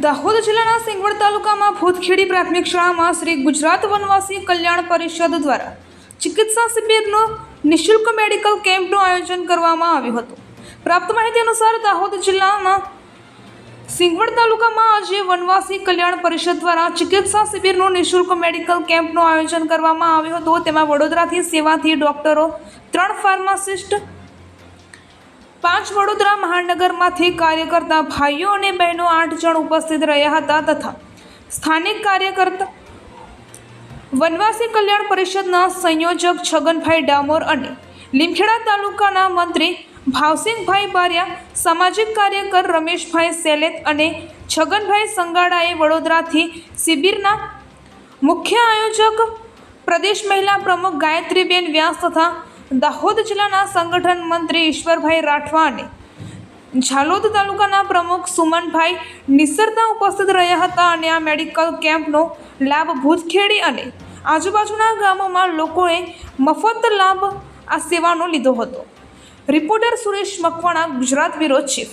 દાહોદ જિલ્લાના સિંગવડ તાલુકામાં ભૂતખેડી પ્રાથમિક શાળામાં શ્રી ગુજરાત વનવાસી કલ્યાણ પરિષદ દ્વારા ચિકિત્સા શિબિરનું નિઃશુલ્ક મેડિકલ કેમ્પનું આયોજન કરવામાં આવ્યું હતું. પ્રાપ્ત માહિતી અનુસાર દાહોદ જિલ્લાના સિંગવડ તાલુકામાં આજે વનવાસી કલ્યાણ પરિષદ દ્વારા ચિકિત્સા શિબિરનું નિઃશુલ્ક મેડિકલ કેમ્પનું આયોજન કરવામાં આવ્યું હતું. તેમાં વડોદરાથી સેવાથી ડોક્ટરો, ત્રણ ફાર્માસિસ્ટ પાંચ વડોદરા મહાનગરમાંથી કાર્ય કરતા ભાઈઓ અને બહેનો આઠ જણ ઉપસ્થિત રહ્યા હતા તથા સ્થાનિક કાર્યકર્તા વનવાસી કલ્યાણ પરિષદના સંયોજક છગનભાઈ ડામોર અને લીમખેડા તાલુકાના મંત્રી ભાવસિંહભાઈ બારિયા, સામાજિક કાર્યકર રમેશભાઈ સેલેત અને છગનભાઈ સંગાડાએ વડોદરાથી શિબિરના મુખ્ય આયોજક પ્રદેશ મહિલા પ્રમુખ ગાયત્રીબેન વ્યાસ તથા દાહોદ જિલ્લાના સંગઠન મંત્રી ઈશ્વરભાઈ રાઠવા અને ઝાલોદ તાલુકાના પ્રમુખ સુમનભાઈ નિસરતા ઉપસ્થિત રહ્યા હતા અને આ મેડિકલ કેમ્પનો લાભ ભૂતખેડી અને આજુબાજુના ગામોમાં લોકોએ મફત લાભ આ સેવાનો લીધો હતો. Reporter Suresh Makwana, Gujarat bureau chief.